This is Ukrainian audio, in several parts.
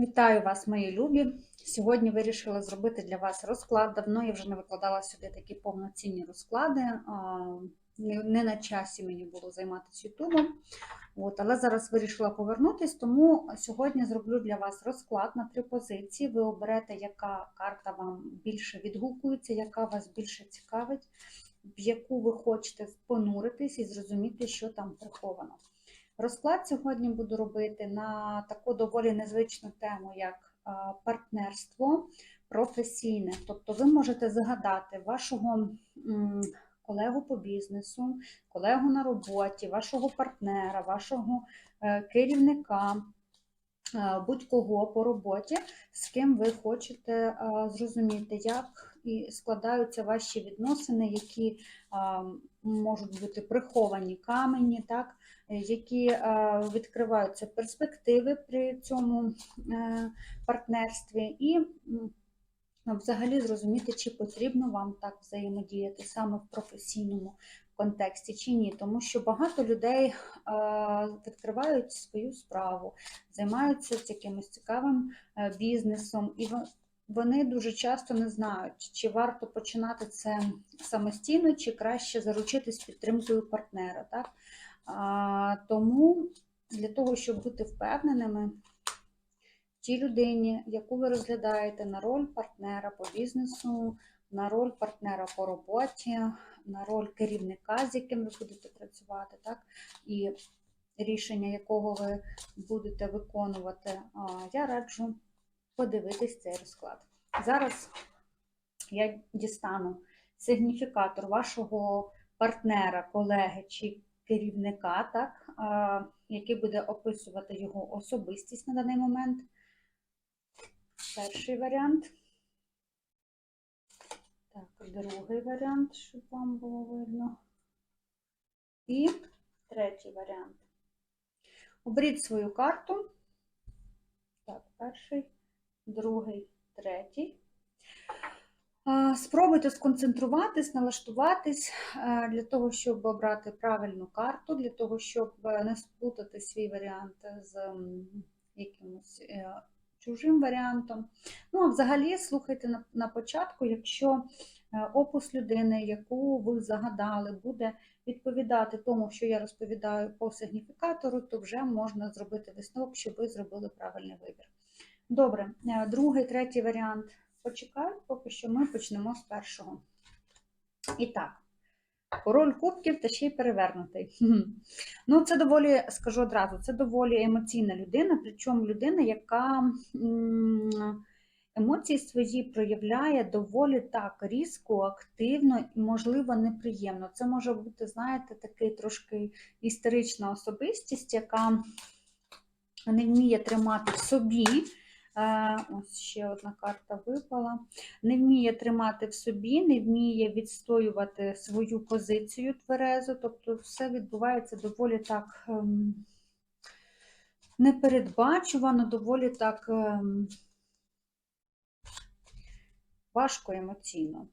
Вітаю вас, мої любі! Сьогодні вирішила зробити для вас розклад. Давно я вже не викладала сюди такі повноцінні розклади. Не на часі мені було займатися Ютубом. От, але зараз вирішила повернутись, тому сьогодні зроблю для вас розклад на три позиції. Ви оберете, яка карта вам більше відгукується, яка вас більше цікавить, в яку ви хочете понуритись і зрозуміти, що там приховано. Розклад сьогодні буду робити на таку доволі незвичну тему, як партнерство професійне. Тобто ви можете згадати вашого колегу по бізнесу, колегу на роботі, вашого партнера, вашого е, керівника, е, будь-кого по роботі, з ким ви хочете е, зрозуміти, як і складаються ваші відносини, які можуть бути приховані камені, так? які е, відкриваються перспективи при цьому е, партнерстві, і м, взагалі зрозуміти, чи потрібно вам так взаємодіяти саме в професійному контексті чи ні, тому що багато людей відкривають свою справу, займаються якимось цікавим е, бізнесом, і вони дуже часто не знають, чи варто починати це самостійно, чи краще заручитись підтримкою партнера. Так? А, Тому для того, щоб бути впевненими тій людині, яку ви розглядаєте на роль партнера по бізнесу, на роль партнера по роботі, на роль керівника, з яким ви будете працювати, так? і рішення якого ви будете виконувати, я раджу подивитись цей розклад. Зараз я дістану сигніфікатор вашого партнера, колеги чи керівника, так, який буде описувати його особистість на даний момент. Перший варіант. Так, другий варіант, щоб вам було видно. І третій варіант. Оберіть свою карту. Так, перший, другий, третій. Спробуйте сконцентруватись, налаштуватись е, для того, щоб обрати правильну карту, для того, щоб е, не сплутати свій варіант з якимось е, чужим варіантом. Ну, а взагалі, слухайте на, початку, якщо опис людини, яку ви загадали, буде відповідати тому, що я розповідаю по сигніфікатору, то вже можна зробити висновок, що ви зробили правильний вибір. Добре, е, другий, третій варіант почекають, поки що ми почнемо з першого. І так, король кубків та ще й перевернутий. Ну, це доволі, скажу одразу, це доволі емоційна людина, причому людина, яка емоції свої проявляє доволі так різко, активно і, можливо, неприємно. Це може бути, знаєте, такий трошки істерична особистість, яка не вміє тримати в собі. Е, Ось ще одна карта випала. Не вміє тримати в собі, не вміє відстоювати свою позицію тверезо, тобто все відбувається доволі так ем, непередбачувано, доволі так ем, важко емоційно.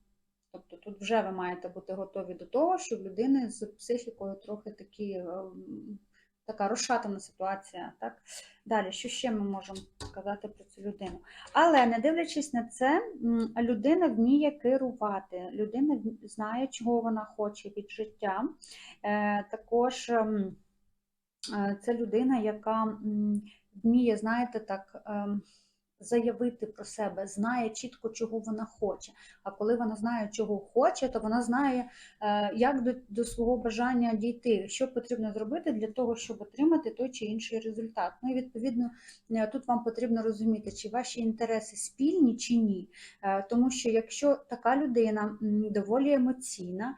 Тобто тут вже ви маєте бути готові до того, що в людини з психікою трохи такі, ем, така розшатана ситуація. Так? Далі, що ще ми можемо сказати про цю людину? Але не дивлячись на це, людина вміє керувати, людина знає, чого вона хоче від життя. Е, Також ем, е, це людина, яка вміє, знаєте, так. Заявити про себе, знає чітко, чого вона хоче. А коли вона знає, чого хоче, то вона знає, е, як до, до свого бажання дійти, що потрібно зробити для того, щоб отримати той чи інший результат. Ну і відповідно е, тут вам потрібно розуміти, чи ваші інтереси спільні, чи ні. Е, Тому що якщо така людина доволі емоційна,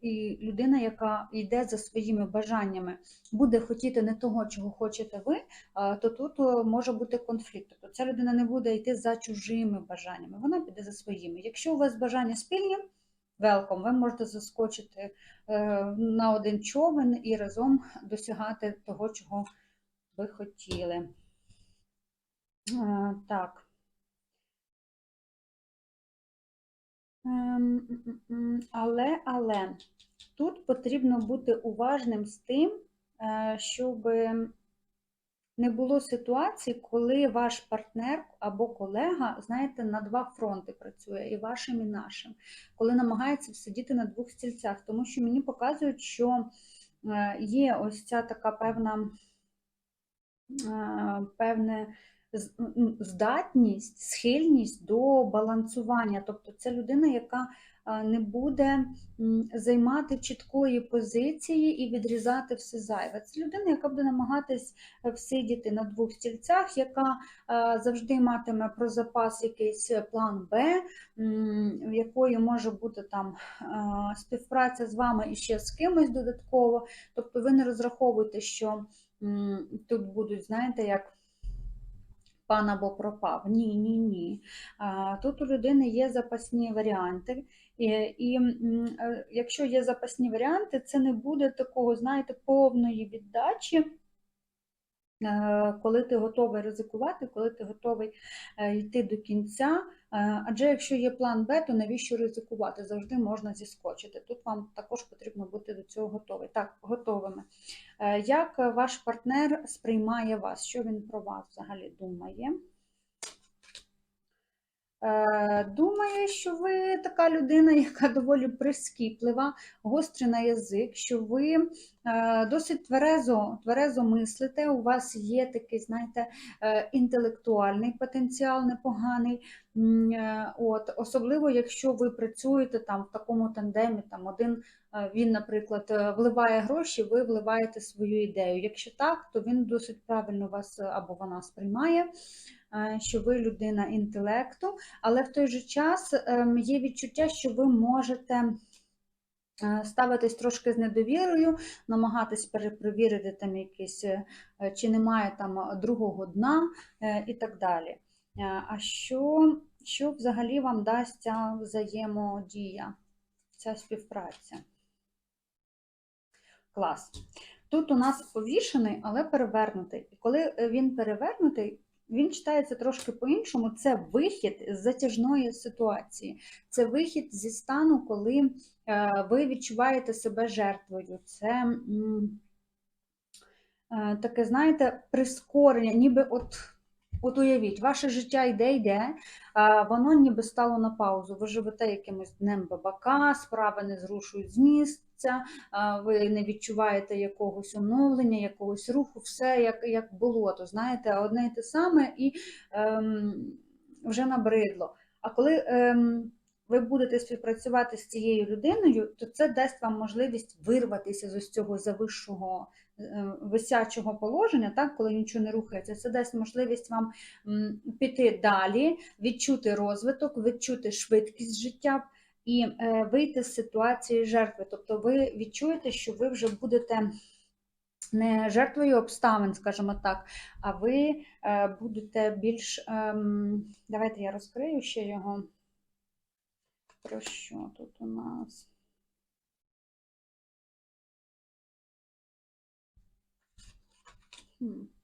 і людина, яка йде за своїми бажаннями, буде хотіти не того, чого хочете ви, то тут може бути конфлікт. Тобто ця людина не буде йти за чужими бажаннями, вона піде за своїми. Якщо у вас бажання спільні, велком, ви можете заскочити е, на один човен і разом досягати того, чого ви хотіли. Е, Так. Але, але тут потрібно бути уважним з тим, е, щоб не було ситуації, коли ваш партнер або колега, знаєте, на два фронти працює, і вашим, і нашим, коли намагається сидіти на двох стільцях, тому що мені показують, що е, є ось ця така певна, е, певне здатність, схильність до балансування. Тобто це людина, яка е, не буде займати чіткої позиції і відрізати все зайве. Це людина, яка буде намагатись е, всидіти на двох стільцях, яка е, завжди матиме про запас якийсь план Б, в якої може бути там е, співпраця з вами і ще з кимось додатково. Тобто ви не розраховуєте, що тут будуть, знаєте, як пан або пропав. Ні, ні, ні. Тут у людини є запасні варіанти. І, і е, якщо є запасні варіанти, це не буде такого, знаєте, повної віддачі. е, Коли ти готовий ризикувати, коли ти готовий е, йти до кінця, адже якщо є план Б, то навіщо ризикувати? Завжди можна зіскочити. Тут вам також потрібно бути до цього готовий. Так, готовими. Е, Як ваш партнер сприймає вас? Що він про вас взагалі думає? Е, Думає, що ви така людина, яка доволі прискіплива, гострий на язик, що ви е, досить тверезо, тверезо мислите, у вас є такий, знаєте, е, інтелектуальний потенціал непоганий. От, особливо, якщо ви працюєте там в такому тандемі, там один він, наприклад, вливає гроші, ви вливаєте свою ідею. Якщо так, то він досить правильно вас або вона сприймає що ви людина інтелекту, але в той же час ем, є відчуття, що ви можете е, ставитись трошки з недовірою, намагатись перепровірити там якісь, е, чи немає там другого дна е, і так далі. Е, А що, що взагалі вам дасть ця взаємодія, ця співпраця? Клас. Тут у нас повішений, але перевернутий. І коли е, він перевернутий, він читається трошки по-іншому. Це вихід з затяжної ситуації. Це вихід зі стану, коли е, ви відчуваєте себе жертвою. Це е, таке, знаєте, прискорення, ніби от. От уявіть, ваше життя йде, йде, а воно ніби стало на паузу. Ви живете якимось днем бабака, справи не зрушують з місця, ви не відчуваєте якогось оновлення, якогось руху, все як, як було, то знаєте, одне і те саме і ем, вже набридло. А коли ем, ви будете співпрацювати з цією людиною, то це дасть вам можливість вирватися з ось цього завищого е, висячого положення, так, коли нічого не рухається. Це дасть можливість вам піти далі, відчути розвиток, відчути швидкість життя і е, вийти з ситуації жертви. Тобто ви відчуєте, що ви вже будете не жертвою обставин, скажімо так, а ви е, будете більш. ем, Давайте я розкрию ще його. Про що тут у нас? Хм.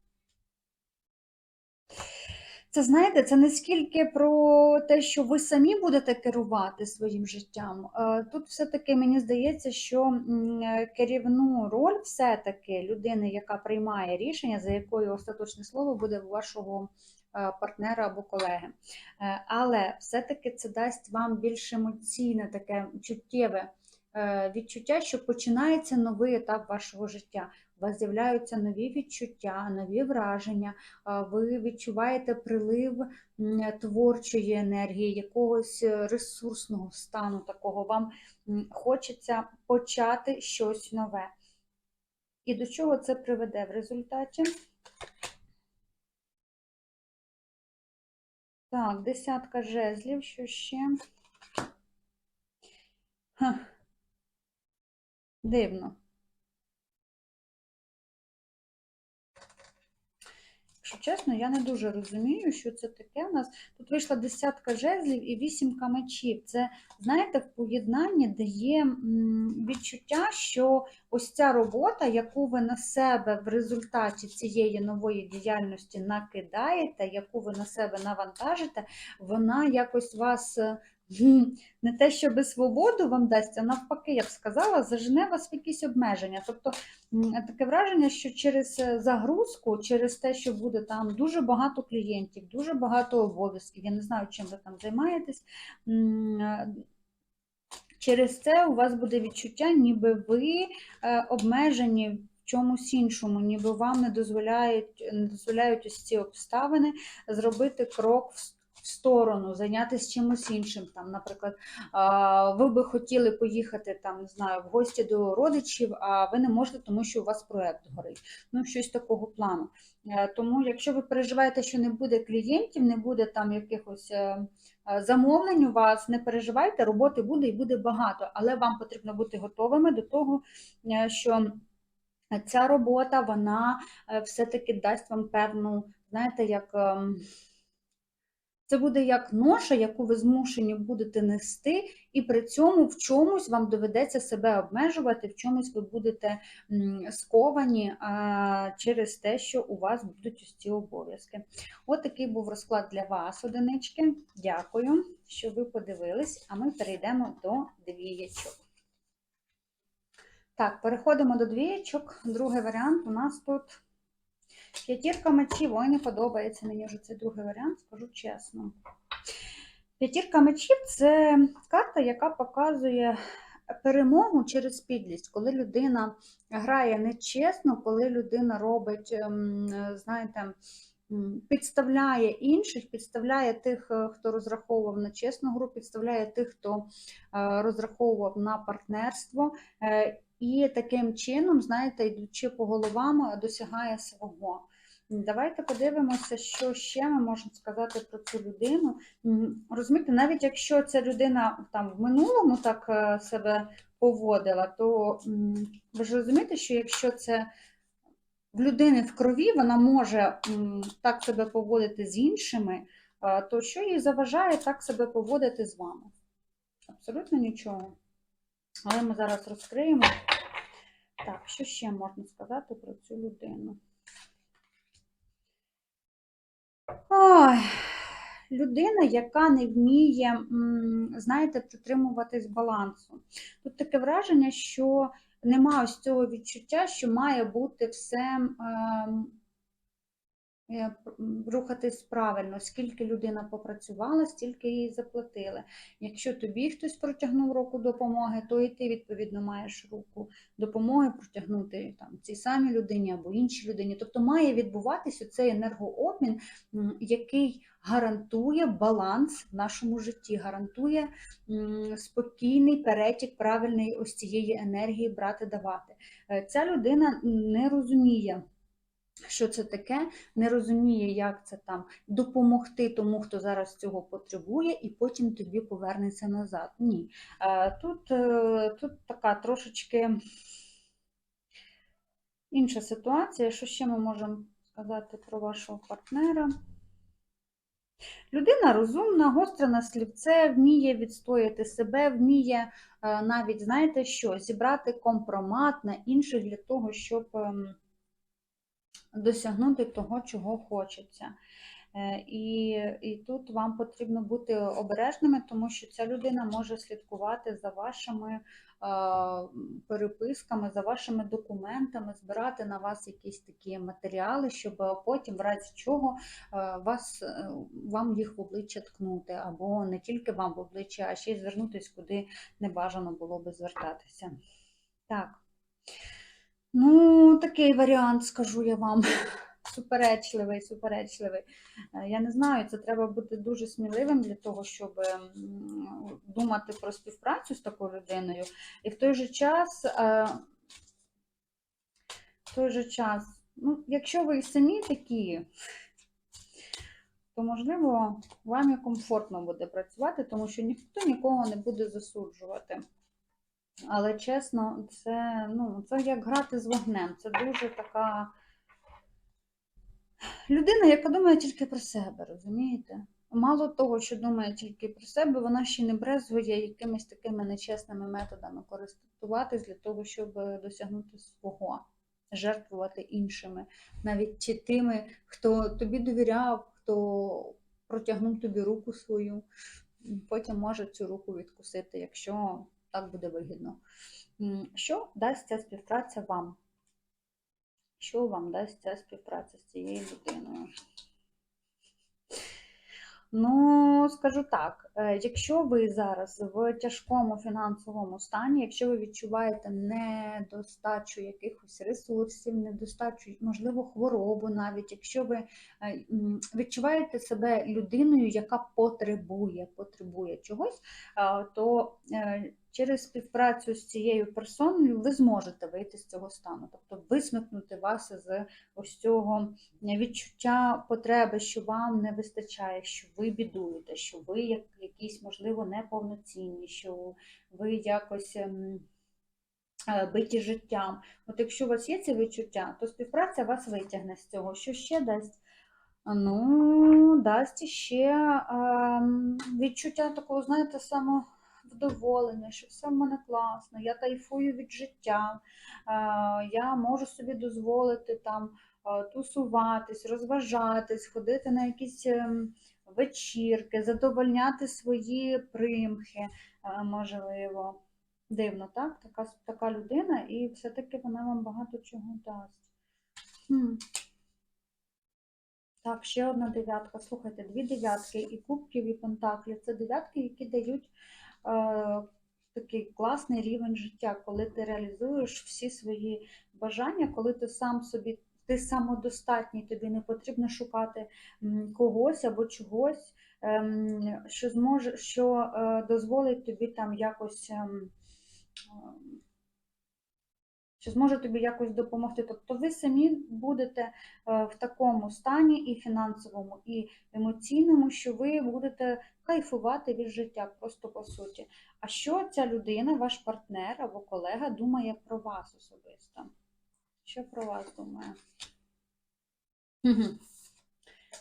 Це знаєте, це не скільки про те, що ви самі будете керувати своїм життям. Е, Тут все-таки мені здається, що керівну роль все-таки людини, яка приймає рішення, за якою остаточне слово буде вашого е, партнера або колеги. Е, Але все-таки це дасть вам більш емоційне, таке чуттєве відчуття, що починається новий етап вашого життя. У вас з'являються нові відчуття, нові враження, ви відчуваєте прилив творчої енергії, якогось е, ресурсного стану такого. Вам хочеться почати щось нове. І до чого це приведе в результаті? Так, десятка жезлів, що ще? Ха. Дивно. Якщо чесно, я не дуже розумію, що це таке у нас. Тут вийшла десятка жезлів і вісімка мечів. Це, знаєте, в поєднанні дає відчуття, що ось ця робота, яку ви на себе в результаті цієї нової діяльності накидаєте, яку ви на себе навантажите, вона якось вас е, Не те, щоб свободу вам дасть, а навпаки, я б сказала, зажене вас в якісь обмеження. Тобто таке враження, що через е, загрузку, через те, що буде там дуже багато клієнтів, дуже багато обов'язків, я не знаю, чим ви там займаєтесь. е, Через це у вас буде відчуття, ніби ви е, обмежені в чомусь іншому, ніби вам не дозволяють, не дозволяють ось ці обставини зробити крок в с- в сторону, зайнятися чимось іншим. Там, наприклад, ви би хотіли поїхати там, не знаю, в гості до родичів, а ви не можете, тому що у вас проект горить. Ну, щось такого плану. Е, Тому, якщо ви переживаєте, що не буде клієнтів, не буде там якихось. е, е, замовлень у вас, не переживайте, роботи буде і буде багато, але вам потрібно бути готовими до того, що ця робота, вона все-таки дасть вам певну, знаєте, як. Це буде як ноша, яку ви змушені будете нести, і при цьому в чомусь вам доведеться себе обмежувати, в чомусь ви будете сковані через те, що у вас будуть ось ці обов'язки. От такий був розклад для вас, одинички. Дякую, що ви подивились, а ми перейдемо до двієчок. Так, переходимо до двієчок. Другий варіант у нас тут п'ятірка мечів. Ой, не подобається мені вже цей другий варіант, скажу чесно. П'ятірка мечів це карта, яка показує перемогу через підлість, коли людина грає нечесно, коли людина робить, ем, знаєте, підставляє інших, підставляє тих, е, хто розраховував на чесну гру, підставляє тих, хто е, розраховував на партнерство. Е, І таким чином, знаєте, йдучи по головам, досягає свого. Давайте подивимося, що ще ми можемо сказати про цю людину. Розумієте, навіть якщо ця людина там в минулому так е, себе поводила, то ви ж розумієте, що якщо це в людини в крові, вона може так себе поводити з іншими, е, то що їй заважає так себе поводити з вами? Абсолютно нічого. Але ми зараз розкриємо. Так, що ще можна сказати про цю людину? Ой, людина, яка не вміє, знаєте, притримуватись балансу. Тут таке враження, що немає ось цього відчуття, що має бути все е, рухатись правильно, скільки людина попрацювала, стільки їй заплатили. Якщо тобі хтось протягнув руку допомоги, то і ти відповідно маєш руку допомоги протягнути там цій самій людині або іншій людині. Тобто має відбуватися цей енергообмін, який гарантує баланс в нашому житті, гарантує спокійний перетік правильної ось цієї енергії брати давати. Е, Ця людина не розуміє. Що це таке, не розуміє, як це там допомогти тому, хто зараз цього потребує, і потім тобі повернеться назад. Ні. Е, Тут, е, тут така трошечки інша ситуація. Що ще ми можемо сказати про вашого партнера? Людина розумна, гостра на слівце, вміє відстояти себе, вміє е, навіть, знаєте що, зібрати компромат на інших для того, щоб ем, досягнути того, чого хочеться. Е, І, і тут вам потрібно бути обережними, тому що ця людина може слідкувати за вашими е, переписками, за вашими документами, збирати на вас якісь такі матеріали, щоб потім, в разі чого, е, вас, е, вам їх в обличчя ткнути, або не тільки вам в обличчя, а ще й звернутися, куди не бажано було би звертатися. Так. Ну, такий варіант, скажу я вам. Суперечливий, суперечливий. Е, Я не знаю, це треба бути дуже сміливим для того, щоб думати про співпрацю з такою людиною. І в той же час, е, в той же час, ну, якщо ви самі такі, то можливо вам і комфортно буде працювати, тому що ніхто нікого не буде засуджувати. Але чесно, це, ну, це як грати з вогнем. Це дуже така людина, яка думає тільки про себе, розумієте? Мало того, що думає тільки про себе, вона ще не брезгує якимись такими нечесними методами користуватись для того, щоб досягнути свого, жертвувати іншими, навіть ті тими, хто тобі довіряв, хто протягнув тобі руку свою. потім може цю руку відкусити, якщо так буде вигідно. Що дасть ця співпраця вам? Що вам дасть ця співпраця з цією людиною? Ну, скажу так, е, якщо ви зараз в тяжкому фінансовому стані, якщо ви відчуваєте недостачу якихось ресурсів, недостачу, можливо, хворобу навіть, якщо ви е, відчуваєте себе людиною, яка потребує, потребує чогось, то е, через співпрацю з цією персоною ви зможете вийти з цього стану, тобто висмикнути вас з ось цього відчуття потреби, що вам не вистачає, що ви бідуєте, що ви як якісь, можливо, неповноцінні, що ви якось ем, е, биті життям. От якщо у вас є це відчуття, то співпраця вас витягне з цього. Що ще дасть? Ну, дасть ще ем, відчуття такого, знаєте, самовдоволення, що все в мене класно, я кайфую від життя, е, я можу собі дозволити там е, тусуватись, розважатись, ходити на якісь ем, вечірки, задовольняти свої примхи, е, можливо. Дивно, так? Така, така людина, і все-таки вона вам багато чого дасть. Хм. Так, ще одна дев'ятка. Слухайте, дві дев'ятки і кубків, і пентаклів. Це дев'ятки, які дають е, такий класний рівень життя, коли ти реалізуєш всі свої бажання, коли ти сам собі, ти самодостатній, тобі не потрібно шукати когось або чогось, ем, що зможе, що е, дозволить тобі там якось. Що зможе тобі якось допомогти. Тобто ви самі будете е, в такому стані і фінансовому, і емоційному, що ви будете кайфувати від життя, просто по суті. А що ця людина, ваш партнер або колега думає про вас особисто? Що про вас думає?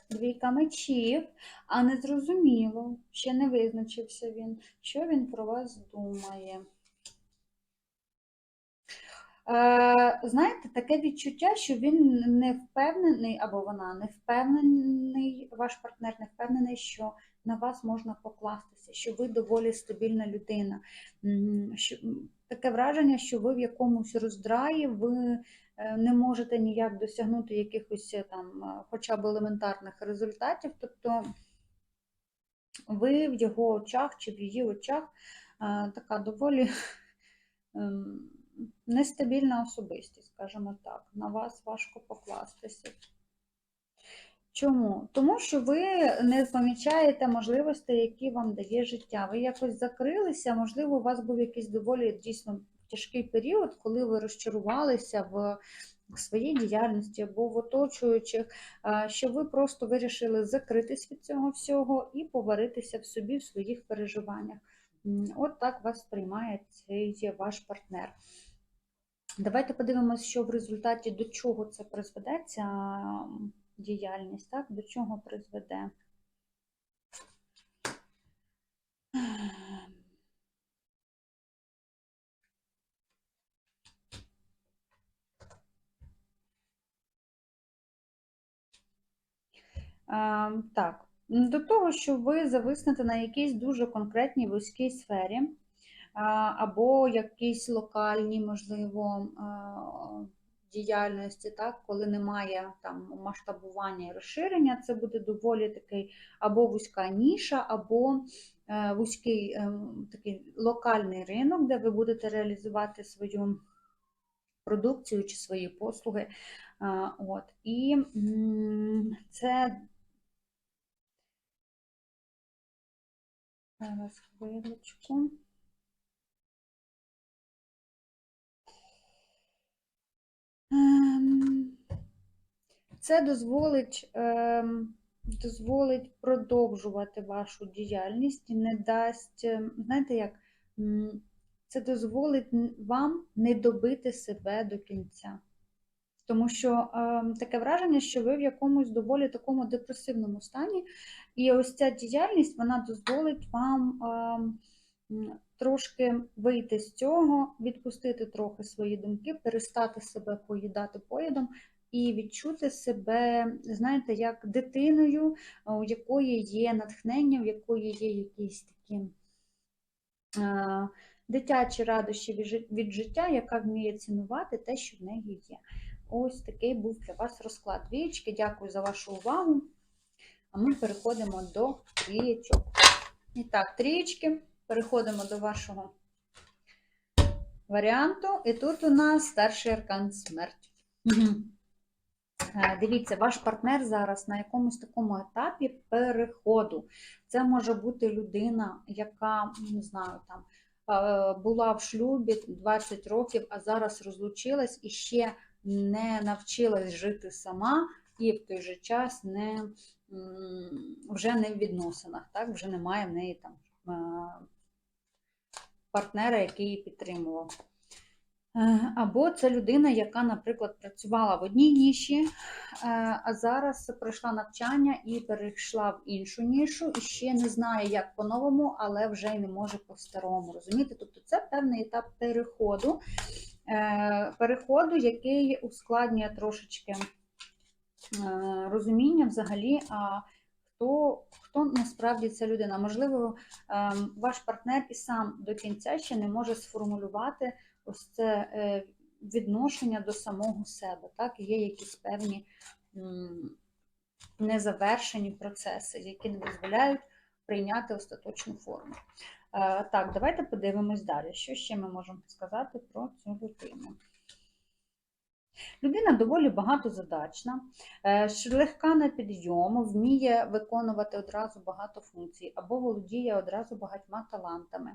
Двійка мечів, а не зрозуміло, ще не визначився він, що він про вас думає. Е, знаєте, таке відчуття, що він не впевнений, або вона не впевнений, ваш партнер не впевнений, що на вас можна покластися, що ви доволі стабільна людина. Що- Таке враження, що ви в якомусь роздраї, ви е, не можете ніяк досягнути якихось е, там, хоча б елементарних результатів. Тобто ви в його очах чи в її очах така доволі ем, нестабільна особистість, скажімо так. На вас важко покластися. Чому? Тому що ви не помічаєте можливостей, які вам дає життя. Ви якось закрилися, можливо, у вас був якийсь доволі дійсно тяжкий період, коли ви розчарувалися в своїй діяльності або в оточуючих, що ви просто вирішили закритись від цього всього і поваритися в собі, в своїх переживаннях. От так вас сприймає цей ваш партнер. Давайте подивимося, що в результаті до чого це призведе, ця діяльність, так? До чого призведе. Так, до того, що ви зависнете на якійсь дуже конкретній вузькій сфері, або якійсь локальній, можливо, діяльності, так, коли немає там масштабування і розширення, це буде доволі такий або вузька ніша, або е, вузький ем, такий локальний ринок, де ви будете реалізувати свою продукцію чи свої послуги. От. І це Зараз хвилочку. Це дозволить, ем, дозволить продовжувати вашу діяльність і не дасть, ем, знаєте як, це дозволить вам не добити себе до кінця. Тому що ем, таке враження, що ви в якомусь доволі такому депресивному стані, і ось ця діяльність вона дозволить вам ем, трошки вийти з цього, відпустити трохи свої думки, перестати себе поїдати поїдом і відчути себе, знаєте, як дитиною, у якої є натхнення, в якої є якісь такі е, дитячі радощі від життя, яка вміє цінувати те, що в неї є. Ось такий був для вас розклад. Двієчки, дякую за вашу увагу. А ми переходимо до трієчок. І так, трієчки, переходимо до вашого варіанту. І тут у нас старший аркан смерть. Е, Дивіться, ваш партнер зараз на якомусь такому етапі переходу. Це може бути людина, яка, не знаю, там е, була в шлюбі 20 років, а зараз розлучилась і ще не навчилась жити сама, і в той же час не, вже не в відносинах, так? вже немає в неї там е, партнера, який її підтримував. Е, Або це людина, яка, наприклад, працювала в одній ніші, е, а зараз пройшла навчання і перейшла в іншу нішу, і ще не знає, як по-новому, але вже й не може по-старому. Розумієте? Тобто це певний етап переходу, е, переходу, який ускладнює трошечки розуміння взагалі, хто, хто насправді ця людина. Можливо, ем, ваш партнер і сам до кінця ще не може сформулювати ось це е, відношення до самого себе. Так? Є якісь певні незавершені процеси, які не дозволяють прийняти остаточну форму. Е, Так, давайте подивимось далі. Що ще ми можемо сказати про цю людину? Людина доволі багатозадачна, е, легка на підйом, вміє виконувати одразу багато функцій або володіє одразу багатьма талантами.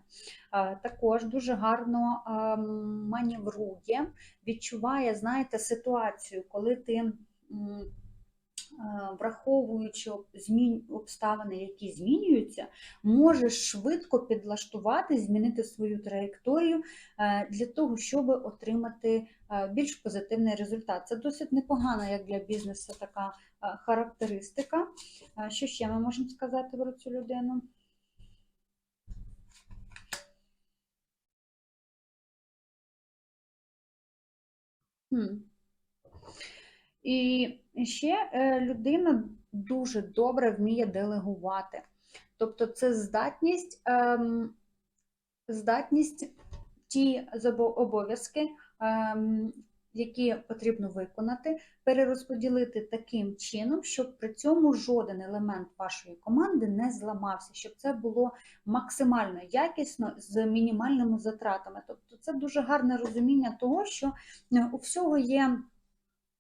Е, Також дуже гарно ем, маневрує, відчуває, знаєте, ситуацію, коли ти. Е, Враховуючи обставини, які змінюються, можеш швидко підлаштувати, змінити свою траєкторію е, для того, щоб отримати е, більш позитивний результат. Це досить непогана, як для бізнесу, така характеристика. Що ще ми можемо сказати про цю людину? Хм. І ще е, людина дуже добре вміє делегувати. Тобто це здатність, ем, здатність ті обов'язки, ем, які потрібно виконати, перерозподілити таким чином, щоб при цьому жоден елемент вашої команди не зламався, щоб це було максимально якісно з мінімальними затратами. Тобто це дуже гарне розуміння того, що е, у всього є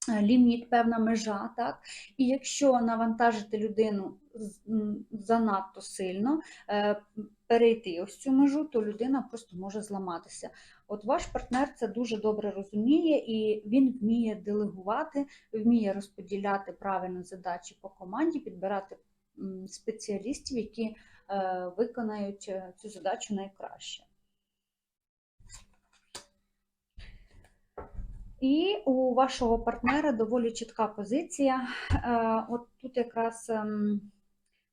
ліміт, певна межа, так? І якщо навантажити людину занадто сильно, е, перейти ось цю межу, то людина просто може зламатися. От ваш партнер це дуже добре розуміє, і він вміє делегувати, вміє розподіляти правильно задачі по команді, підбирати спеціалістів, які е, виконають е, цю задачу найкраще. І у вашого партнера доволі чітка позиція. Е, От тут якраз ем,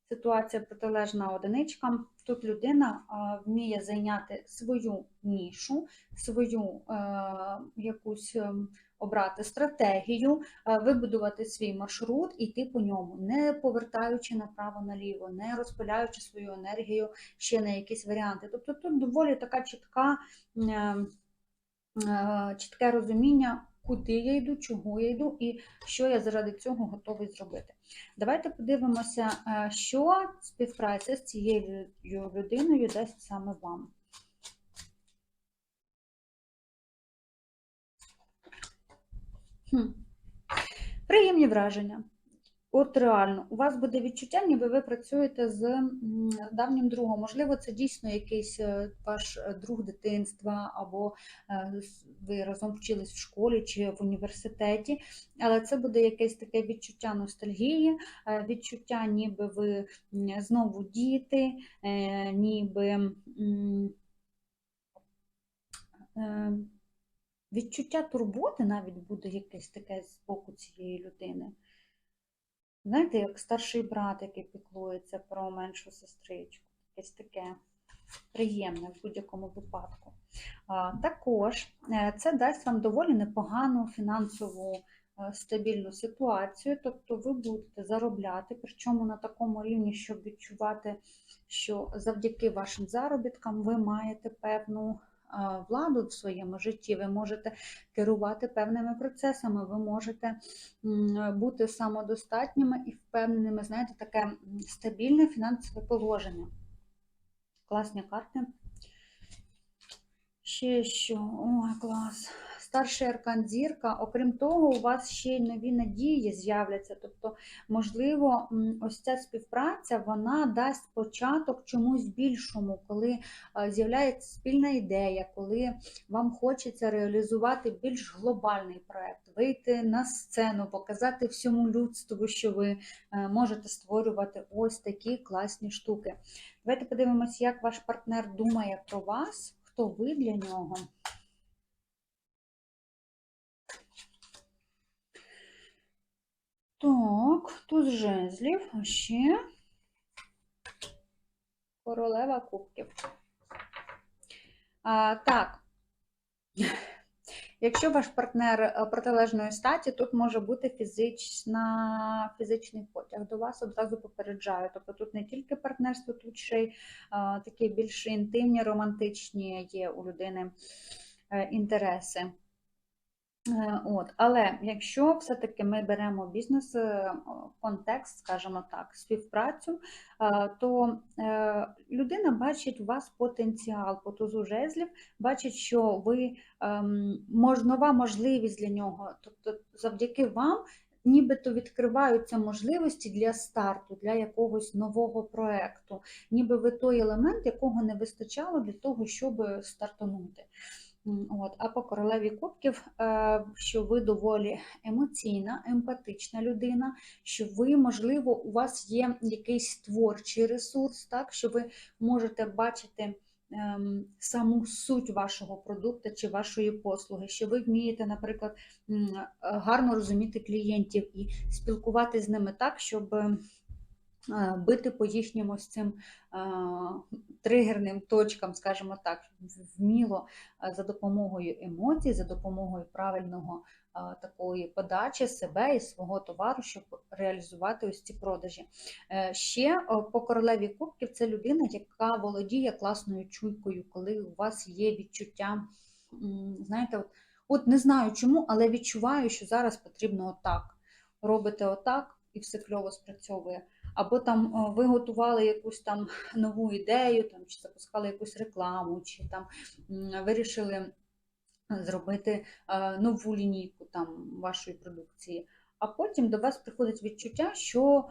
ситуація протилежна одиничкам. Тут людина е, вміє зайняти свою нішу, свою е, якусь ем, обрати стратегію, вибудувати свій маршрут і йти по ньому, не повертаючи направо-наліво, не розпиляючи свою енергію ще на якісь варіанти. Тобто тут доволі така чітка. Е, чітке розуміння, куди я йду, чого я йду і що я заради цього готовий зробити. Давайте подивимося, е, що співпраця з цією людиною дасть саме вам. Хм. Приємні враження. От реально, у вас буде відчуття, ніби ви працюєте з давнім другом. Можливо, це дійсно якийсь е, ваш е, друг дитинства, або е, ви разом вчились в школі чи в університеті, але це буде якесь таке відчуття ностальгії, відчуття, ніби ви знову діти, ніби відчуття турботи навіть буде якесь таке з боку цієї людини. Знаєте, як старший брат, який піклується про меншу сестричку. Якесь таке приємне в будь-якому випадку. Також е, це дасть вам доволі непогану фінансову е, стабільну ситуацію, тобто ви будете заробляти, причому на такому рівні, щоб відчувати, що завдяки вашим заробіткам ви маєте певну владу в своєму житті, ви можете керувати певними процесами, ви можете бути самодостатніми і впевненими, знаєте, таке стабільне фінансове положення. Класні карти. Ще що? Ой, клас. Старший аркан зірка. Окрім того, у вас ще й нові надії з'являться. Тобто, можливо, ось ця співпраця вона дасть початок чомусь більшому, коли е, з'являється спільна ідея, коли вам хочеться реалізувати більш глобальний проект, вийти на сцену, показати всьому людству, що ви е, можете створювати ось такі класні штуки. Давайте подивимось, як ваш партнер думає про вас, хто ви для нього. Так, туз жезлів, а ще королева кубків. А, так. Якщо ваш партнер е, протилежної статі, тут може бути фізична, фізичний потяг. До вас одразу попереджаю. Тобто тут не тільки партнерство, тут ще й а, такі більш інтимні, романтичні є у людини е, інтереси. Е, От, але якщо все-таки ми беремо бізнес е, контекст, скажімо так, співпрацю, е, то людина бачить у вас потенціал по тузу жезлів, бачить, що ви ем, нова можливість для нього. Тобто, завдяки вам. Нібито відкриваються можливості для старту, для якогось нового проекту, ніби ви той елемент, якого не вистачало для того, щоб стартанути. От, а по королеві кубків, е, що ви доволі емоційна, емпатична людина, що ви, можливо, у вас є якийсь творчий ресурс, так, що ви можете бачити ем, саму суть вашого продукту чи вашої послуги, що ви вмієте, наприклад, е, гарно розуміти клієнтів і спілкуватися з ними так, щоб е, бити по їхнім ось цим е, тригерним точкам, скажімо так, вміло е, за допомогою емоцій, за допомогою правильного е, такої подачі себе і свого товару, щоб реалізувати ось ці продажі. Е, Ще по королеві кубків це людина, яка володіє класною чуйкою, коли у вас є відчуття, знаєте, от, от не знаю чому, але відчуваю, що зараз потрібно отак. Робите отак, і все кльово спрацьовує або там ви готували якусь там нову ідею, там, чи запускали якусь рекламу, чи там вирішили зробити е, нову лінійку там, вашої продукції. А потім до вас приходить відчуття, що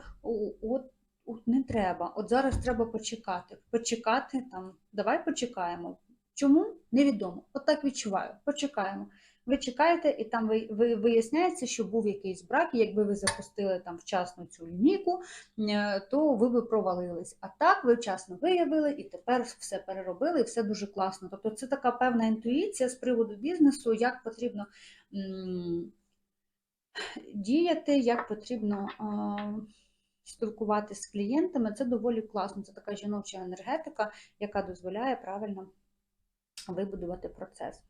от, от не треба, от зараз треба почекати. Почекати там, давай почекаємо. Чому? Невідомо. От так відчуваю. Почекаємо. Ви чекаєте, і там ви, ви, виясняється, що був якийсь брак, і якби ви запустили там вчасно цю лінійку, е, то ви би провалились. А так ви вчасно виявили і тепер все переробили, і все дуже класно. Тобто це така певна інтуїція з приводу бізнесу, як потрібно діяти, як потрібно спілкуватися з клієнтами. Це доволі класно. Це така жіноча енергетика, яка дозволяє правильно вибудувати процес.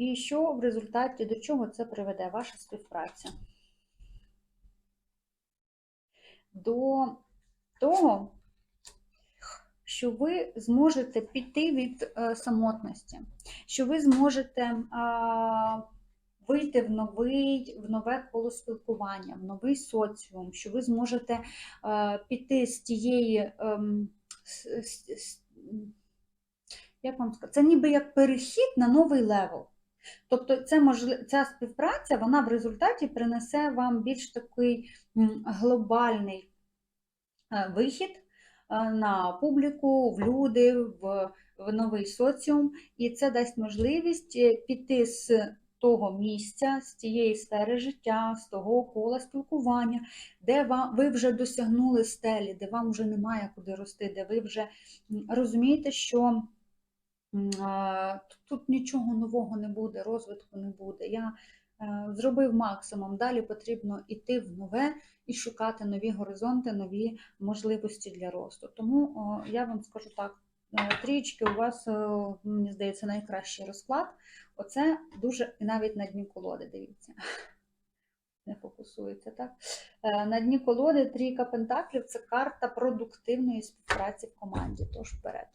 І що в результаті до чого це приведе ваша співпраця? До того, що ви зможете піти від е, самотності, що ви зможете вийти в новий, в нове коло спілкування, в новий соціум, що ви зможете а, піти з тієї. ем, с- с- с- як вам сказати, це ніби як перехід на новий левел. Тобто це можли... ця співпраця вона в результаті принесе вам більш такий глобальний е, вихід е, на публіку, в люди, в, в новий соціум, і це дасть можливість е, піти з того місця, з тієї сфери життя, з того кола спілкування, де вам, ви вже досягнули стелі, де вам вже немає куди рости, де ви вже розумієте, що тут нічого нового не буде, розвитку не буде. Я е, зробив максимум. Далі потрібно йти в нове і шукати нові горизонти, нові можливості для росту. Тому я вам скажу так. е, Трієчки у вас, е, мені здається, найкращий розклад. Оце дуже і навіть на дні колоди, дивіться. Не фокусується, так? На дні колоди трійка пентаклів це карта продуктивної співпраці в команді. Тож вперед.